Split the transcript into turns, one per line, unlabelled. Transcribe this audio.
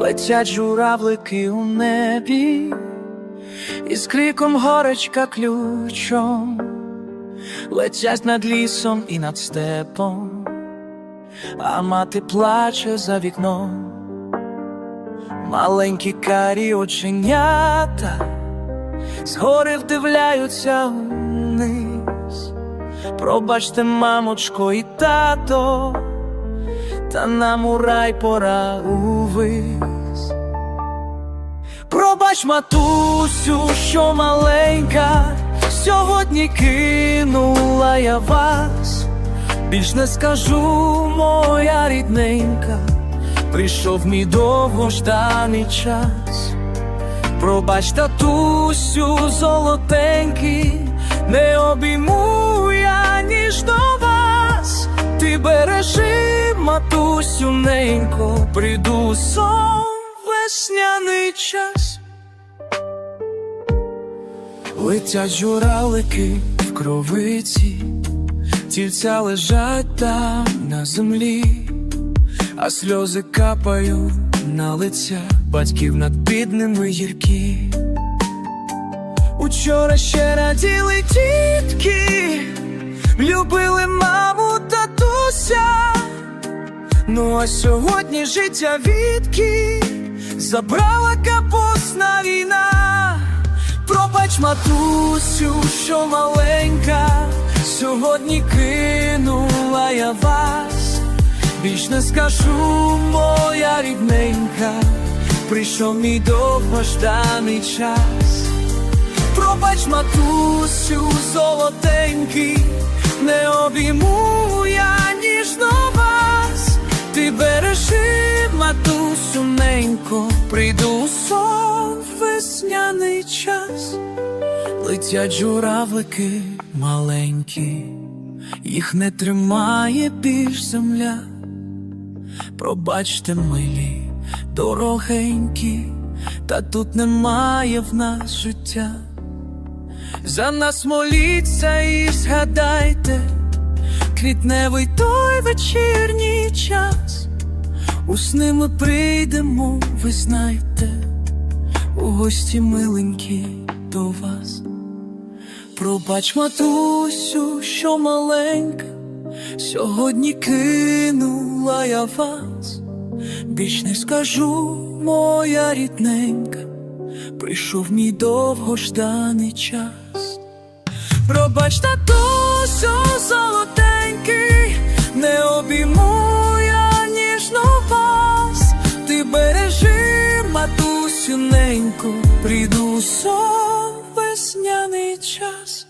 летять журавлики у небі, і з криком горечка ключом, летять над лісом і над степом, а мати плаче за вікном, маленькі карі оченята, згори вдивляються вниз. Пробачте, мамочко і тато, та нам у рай пора увись. Пробач, матусю, що маленька, сьогодні кинула я вас, більш не скажу, моя рідненька, прийшов мій довгожданий час. Пробач, татусю, золотенький, не обійму матусю, ненько, прийду сон весняний час. Летять журавлики в кровиці, тільця лежать там на землі, а сльози капають на лиця батьків над бідними гіркі. Учора ще раділи тітки, любили маму. Ну а сьогодні життя відки забрала капусна війна. Пробач, матусю, що маленька, сьогодні кинула я вас. Більш не скажу, моя рідненька, прийшов мій довгожданий час. Пробач, матусю, золотенький, не обійму прийду сон весняний час, летять журавлики маленькі, їх не тримає більш земля. Пробачте, милі, дорогенькі, та тут немає в нас життя. За нас моліться і згадайте, квітневий той вечірній час. У сни ми прийдемо, ви знаєте, у гості миленькі до вас. Пробач, матусю, що маленька, сьогодні кинула я вас, більш не скажу, моя рідненька, прийшов мій довгожданий час. Пробач, татусю, золотенький, неньку, прийду сон весняний час.